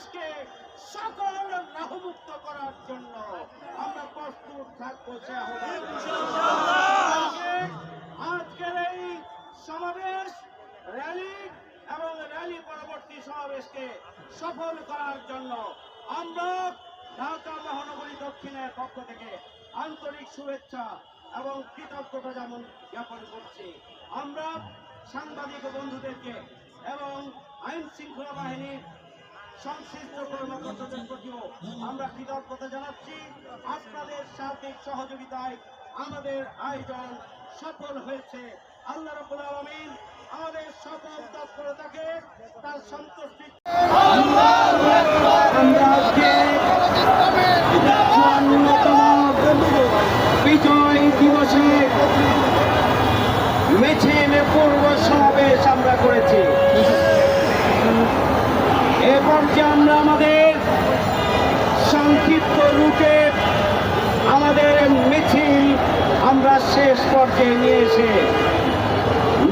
সকল রাহুমুক্ত করার জন্য আমরা প্রস্তুত থাকব আজকের এই সমাবেশ, র্যালি এবং র্যালি পরবর্তী সমাবেশকে সফল করার জন্য আমরা ঢাকা মহানগরী দক্ষিণের পক্ষ থেকে আন্তরিক শুভেচ্ছা এবং কৃতজ্ঞতা যেমন জ্ঞাপন করছি। আমরা সাংবাদিক বন্ধুদেরকে এবং আইন শৃঙ্খলা বাহিনীর সংশ্লিষ্ট আমরা কৃতজ্ঞতা জানাচ্ছি। সহযোগিতায় আমাদের আয়োজন সফল হয়েছে। আল্লাহ রাব্বুল আলামিন আমাদের সকল তৎপরতাকে তার সন্তুষ্টি বিজয় দিবসে মিছিল পূর্ব সমাবেশ আমরা করেছি। পর্যায়ে আমরা আমাদের সংক্ষিপ্ত রুটে আমাদের মিছিল আমরা শেষ পর্যায়ে নিয়ে এসে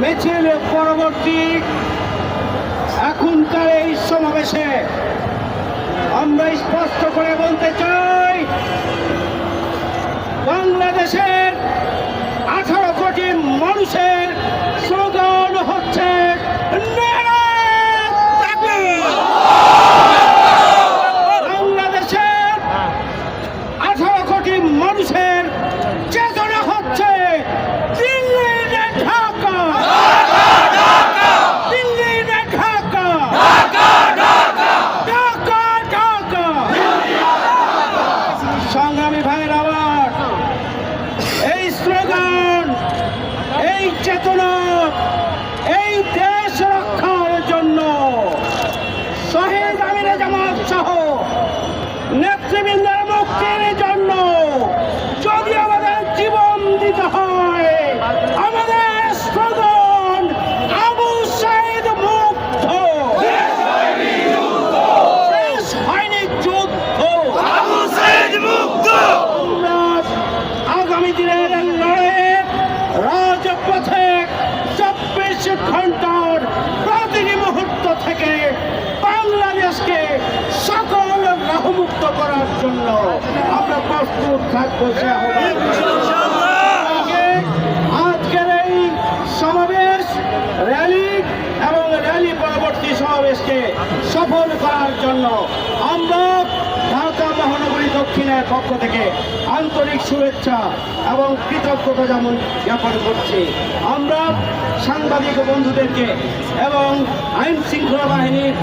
মিছিল পরবর্তী এখনকার এই সমাবেশে আমরা স্পষ্ট করে বলতে চাই, বাংলাদেশের করার জন্য আমরা প্রস্তুত থাকব। আজকের এই সমাবেশ, র্যালি এবং র্যালি পরবর্তী সমাবেশকে সফল করার জন্য আমরা ঢাকা মহানগরী দক্ষিণের পক্ষ থেকে আন্তরিক শুভেচ্ছা এবং কৃতজ্ঞতা যেমন জ্ঞাপন করছি আমরা সাংবাদিক বন্ধুদেরকে এবং আইন শৃঙ্খলা বাহিনীর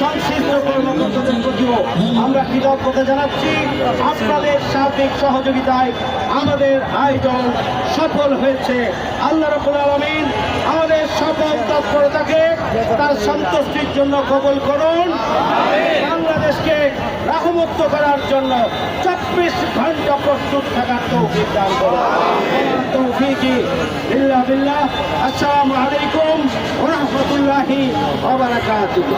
সংশ্লিষ্ট কর্মকর্তাদের প্রতিও আমরা কৃতজ্ঞতা জানাচ্ছি। আপনাদের সার্বিক সহযোগিতায় আমাদের আয়োজন সফল হয়েছে। আল্লাহ রাব্বুল আলামিন আমাদের সকল তৎপরতাকে তার সন্তুষ্টির জন্য কবল করুন। বাংলাদেশকে রাহমুক্ত করার জন্য চব্বিশ ঘণ্টা প্রস্তুত থাকার তৌফিক দান করুন। আসসালামু আলাইকুম ওয়া রাহমাতুল্লাহি ওয়া বারাকাতুহু।